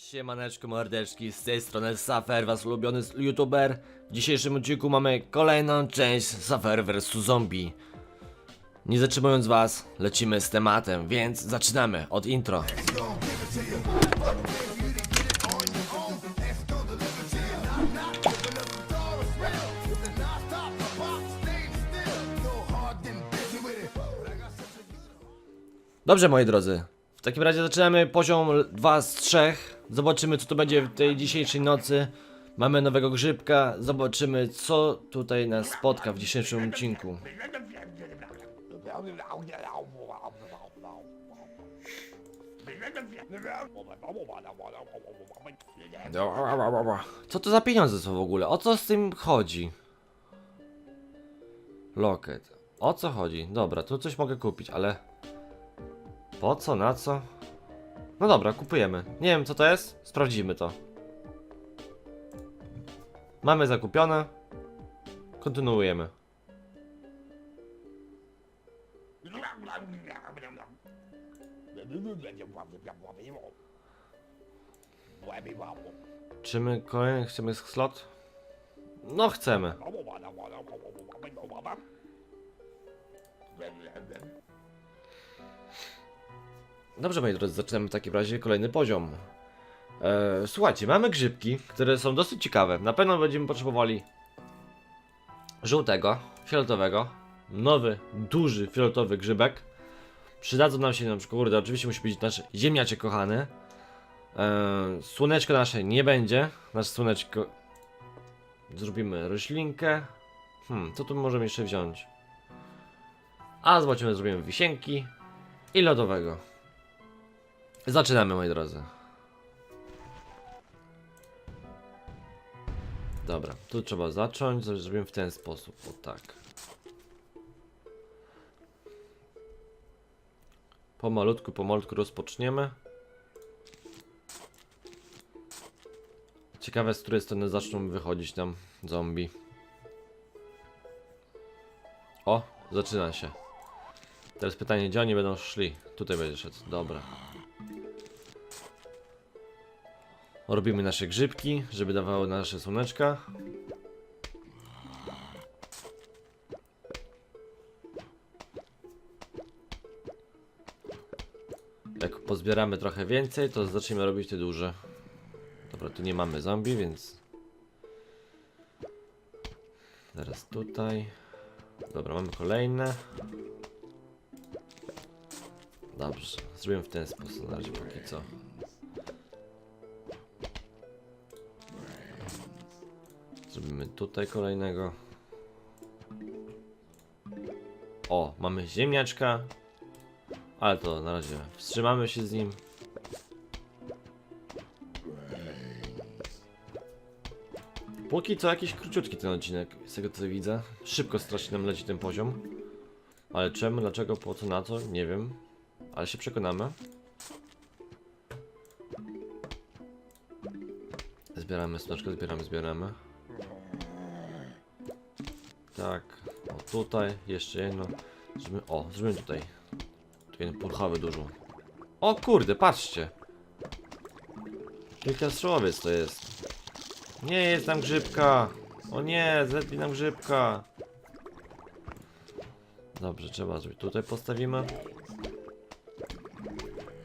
Siemaneczko mordeczki, z tej strony Safer, was ulubiony youtuber. W dzisiejszym odcinku mamy kolejną część Safer vs Zombie. Nie zatrzymując was, lecimy z tematem, więc zaczynamy od intro. Dobrze moi drodzy, w takim razie zaczynamy poziom 2 z 3. Zobaczymy co to będzie w tej dzisiejszej nocy. Mamy nowego grzybka, zobaczymy co tutaj nas spotka w dzisiejszym odcinku. Co to za pieniądze są w ogóle? O co z tym chodzi? Locket. O co chodzi? Dobra, tu coś mogę kupić, ale... Po co, na co? No dobra, kupujemy. Nie wiem co to jest, sprawdzimy to. Mamy zakupione. Kontynuujemy. Czy my kolejny chcemy slot? No chcemy. Dobrze, moi drodzy, zaczynamy w takim razie kolejny poziom. E, słuchajcie, mamy grzybki, które są dosyć ciekawe. Na pewno będziemy potrzebowali żółtego, fioletowego, nowy, duży fioletowy grzybek. Przydadzą nam się na przykład, kurde, oczywiście musi być nasz ziemniaczek kochany. E, słoneczko nasze nie będzie. Nasz słoneczko... Zrobimy roślinkę. Hmm, co tu możemy jeszcze wziąć? A zobaczymy, zrobimy wisienki i lodowego. Zaczynamy, moi drodzy. Dobra, tu trzeba zacząć. Zro- Zrobimy w ten sposób. O tak. Pomalutku, pomalutku rozpoczniemy. Ciekawe, z której strony zaczną wychodzić nam zombie. O, zaczyna się. Teraz pytanie, gdzie oni będą szli? Tutaj będzie szedł, dobra. Robimy nasze grzybki, żeby dawały nasze słoneczka. Jak pozbieramy trochę więcej, to zaczniemy robić te duże. Dobra, tu nie mamy zombie, więc... Teraz tutaj. Dobra, mamy kolejne. Dobrze, zrobimy w ten sposób na razie póki co. Zrobimy tutaj kolejnego. O, mamy ziemniaczka. Ale to na razie wstrzymamy się z nim. Póki co jakiś króciutki ten odcinek, z tego co widzę. Szybko strasznie nam leci ten poziom. Ale czemu, dlaczego, po co, na co, nie wiem. Ale się przekonamy. Zbieramy smaczkę, zbieramy, zbieramy. Tak, o tutaj, jeszcze jedno. Zrobimy, o, zrobimy tutaj. Tu jeden purchawy dużo. O kurde, patrzcie. Wielki strzełowiec to jest. Nie jest tam grzybka. O nie, zedli nam grzybka. Dobrze, trzeba zrobić. Tutaj postawimy.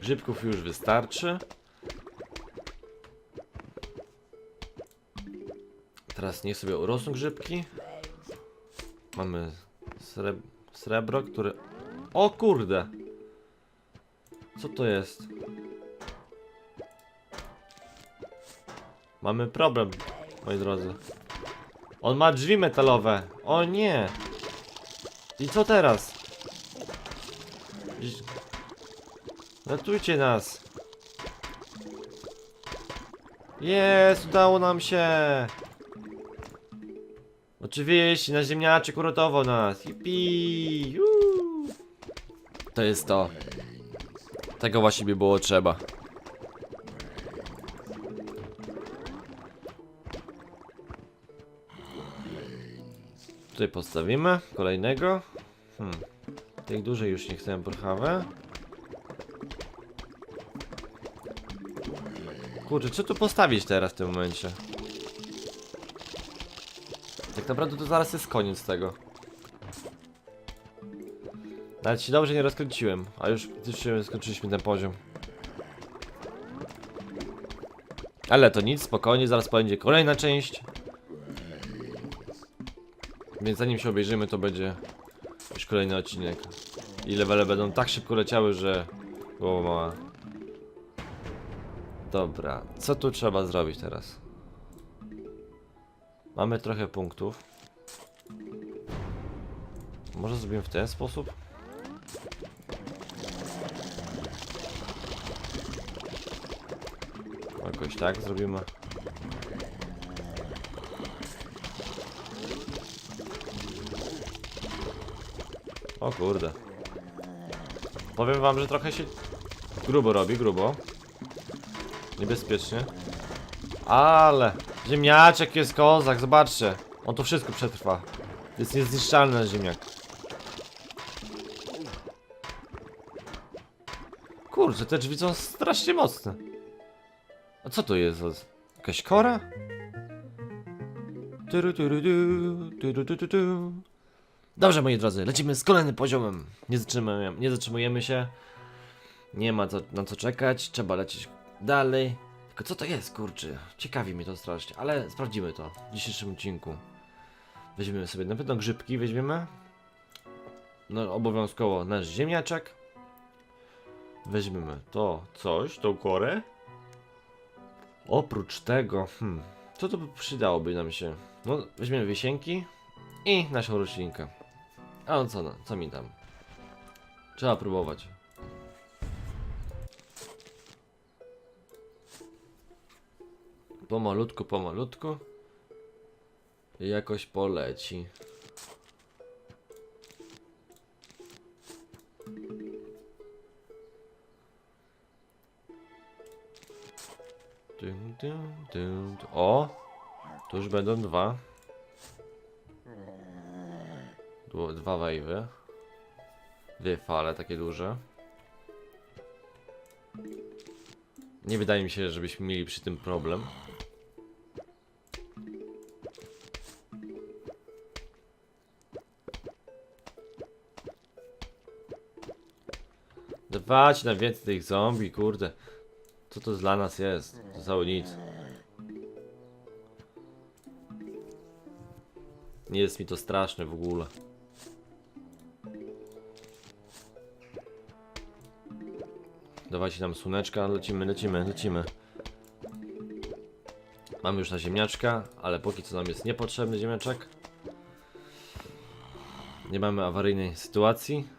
Grzybków już wystarczy. Teraz niech sobie urosną grzybki. Mamy sreb srebro, które... O kurde! Co to jest? Mamy problem, moi drodzy. On ma drzwi metalowe. O nie! I co teraz? Ratujcie nas! Jest, udało nam się! Oczywiście, na ziemniaczek uratował nas. Yippee! Juu. To jest to. Tego właśnie by było trzeba. Tutaj postawimy kolejnego. Hmm. Tych dużej już nie chcę brchawe. Kurczę, co tu postawić teraz w tym momencie? Tak naprawdę to zaraz jest koniec tego. Nawet się dobrze nie rozkręciłem, a już praktycznie skończyliśmy ten poziom. Ale to nic, spokojnie, zaraz będzie kolejna część. Więc zanim się obejrzymy, to będzie już kolejny odcinek. I levele będą tak szybko leciały, że głowa mała. Dobra, co tu trzeba zrobić teraz? Mamy trochę punktów. Może zrobimy w ten sposób? Jakoś tak zrobimy. O kurde. Powiem wam, że trochę się grubo robi, grubo. Niebezpiecznie. Ale ziemniaczek jest kozak, zobaczcie. On to wszystko przetrwa. Jest niezniszczalny ziemniak. Kurczę, te drzwi są strasznie mocne. A co to jest? Jakaś kora? Dobrze, moi drodzy, lecimy z kolejnym poziomem. Nie zatrzymujemy, nie zatrzymujemy się. Nie ma co, na co czekać, trzeba lecieć dalej. Tylko co to jest, kurczę? Ciekawi mnie to strasznie, ale sprawdzimy to w dzisiejszym odcinku. Weźmiemy sobie na pewno grzybki, weźmiemy. No, obowiązkowo nasz ziemniaczek. Weźmiemy to coś, tą korę. Oprócz tego, hmm, co to by przydałoby nam się? No, weźmiemy wisienki i naszą roślinkę. A no co, no, co mi tam? Trzeba próbować. Pomalutku, pomalutku. Jakoś poleci. O! Tu już będą dwa. Dwa wejwy. Dwie fale takie duże. Nie wydaje mi się, żebyśmy mieli przy tym problem. Dbać na więcej tych zombie, kurde. Co to dla nas jest? To cały nic. Nie jest mi to straszne w ogóle. Dawajcie nam słoneczka, lecimy, lecimy, lecimy. Mamy już na ziemniaczka, ale póki co nam jest niepotrzebny ziemniaczek. Nie mamy awaryjnej sytuacji.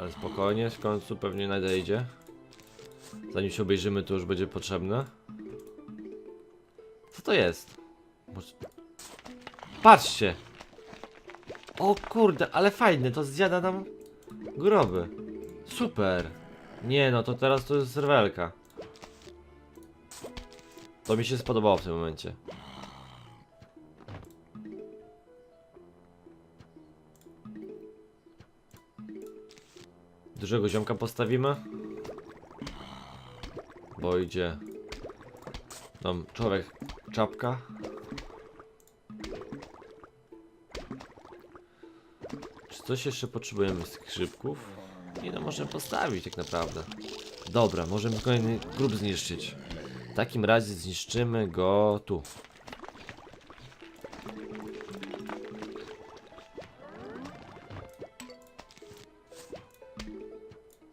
Ale spokojnie, w końcu pewnie nadejdzie. Zanim się obejrzymy, to już będzie potrzebne. Co to jest? Patrzcie! O kurde, ale fajny, to zjada nam groby. Super. Nie no, to teraz to jest rewelka. To mi się spodobało w tym momencie. Dużego ziomka postawimy. Bo idzie nam człowiek czapka. Czy coś jeszcze potrzebujemy grzybków? Nie no, możemy postawić tak naprawdę. Dobra, możemy kolejny grób zniszczyć. W takim razie zniszczymy go tu.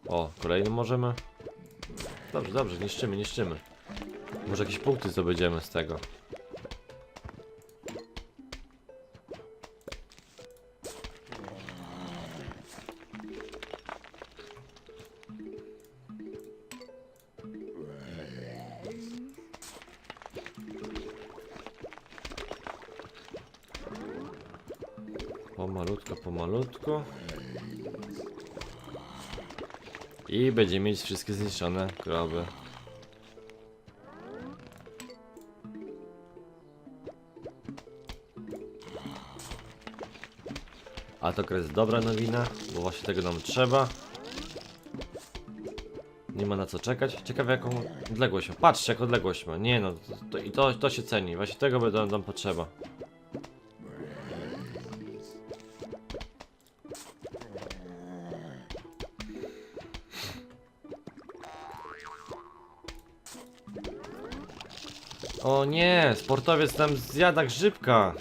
O, kolejny możemy. Dobrze, dobrze, niszczymy, niszczymy. Może jakieś punkty zdobędziemy z tego. Pomalutko, pomalutko. I będziemy mieć wszystkie zniszczone krowy. A to jest dobra nowina, bo właśnie tego nam trzeba. Nie ma na co czekać. Ciekawe jaką odległość ma. Patrzcie jak odległość ma. Nie no, to, to, to, to się ceni. Właśnie tego nam, nam potrzeba. O nie, sportowiec nam zjada grzybka.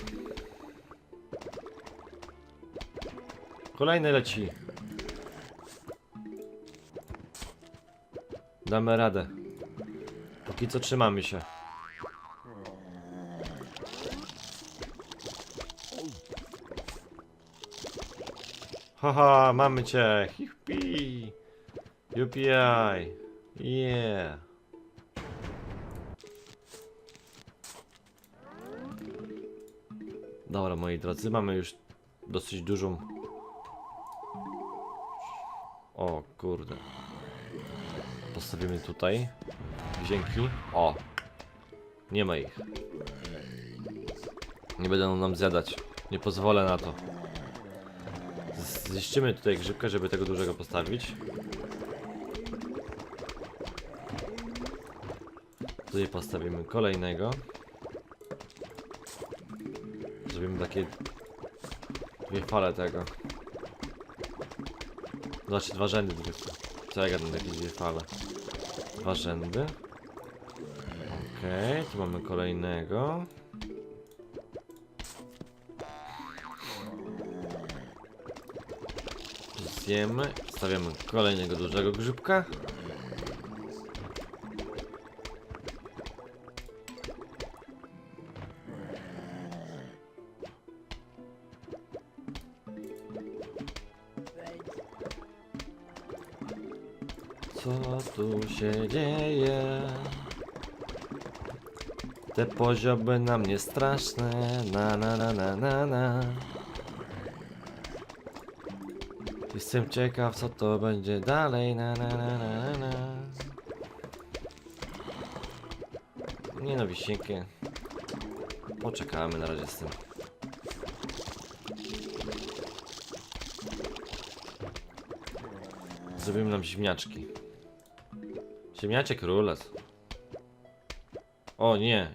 Kolejny leci. Damy radę. Póki co trzymamy się. Haha, mamy cię. Hippie. UPI. Yeah. Dobra, moi drodzy, mamy już dosyć dużą. O kurde. Postawimy tutaj. Dzięki. O. Nie ma ich. Nie będą nam zjadać. Nie pozwolę na to. Zniszczymy tutaj grzybkę, żeby tego dużego postawić. Tutaj postawimy kolejnego. Takie dwie fale tego. Znaczy dwa rzędy dwie. Co ja gadam, takie dwie fale. Dwa rzędy. Okej, tu mamy kolejnego. Zjemy. Stawiamy kolejnego dużego grzybka. Się dzieje? Te poziomy na mnie straszne, na na na na na na. Jestem ciekaw co to będzie dalej, na na na na na. Nie no. Poczekamy na razie z tym. Zrobimy nam ziemniaczki. Ziemniaczek rulet. O nie.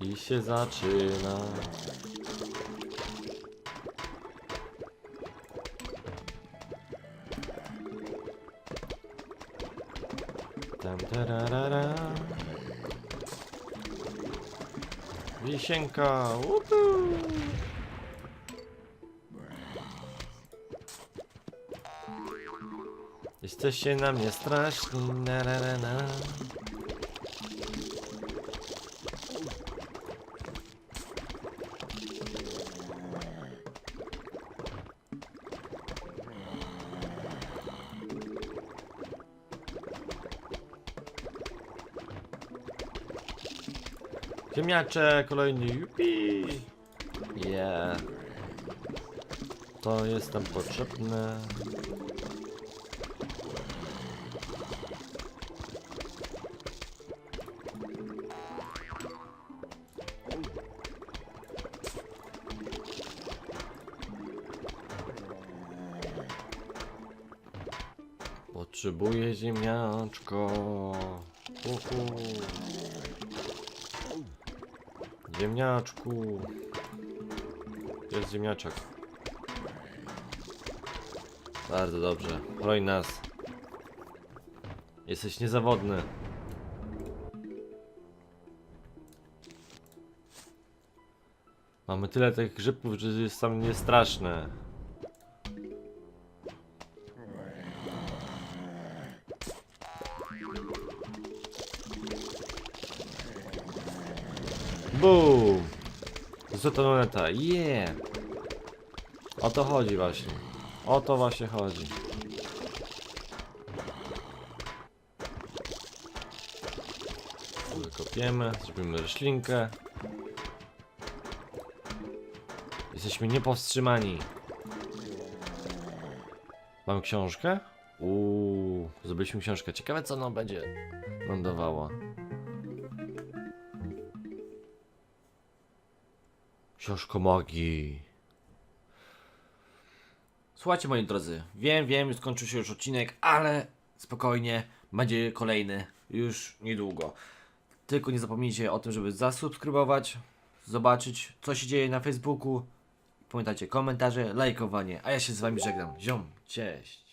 I się zaczyna. Tam tararara. Wisienka. Uhu. Jesteście na mnie straszni. Na, na, na, na. Ziemniacze, kolejny jupi. Yeah. To jest nam potrzebne. Potrzebuję ziemniaczko. Uhu. Ziemniaczku. Jest ziemniaczek. Bardzo dobrze. Broń nas. Jesteś niezawodny. Mamy tyle tych grzybów, że jest sam niestraszne. Boom! Złota moneta, yeah! O to chodzi właśnie. O to właśnie chodzi. Wykopiemy, zrobimy roślinkę. Jesteśmy niepowstrzymani. Mam książkę? Uuu, zrobiliśmy książkę. Ciekawe co ona będzie lądowała. Książko magii. Słuchajcie moi drodzy, wiem, wiem, skończył się już odcinek, ale spokojnie, będzie kolejny już niedługo. Tylko nie zapomnijcie o tym, żeby zasubskrybować, zobaczyć co się dzieje na Facebooku. Pamiętajcie, komentarze, lajkowanie, a ja się z wami żegnam. Ziom, cześć.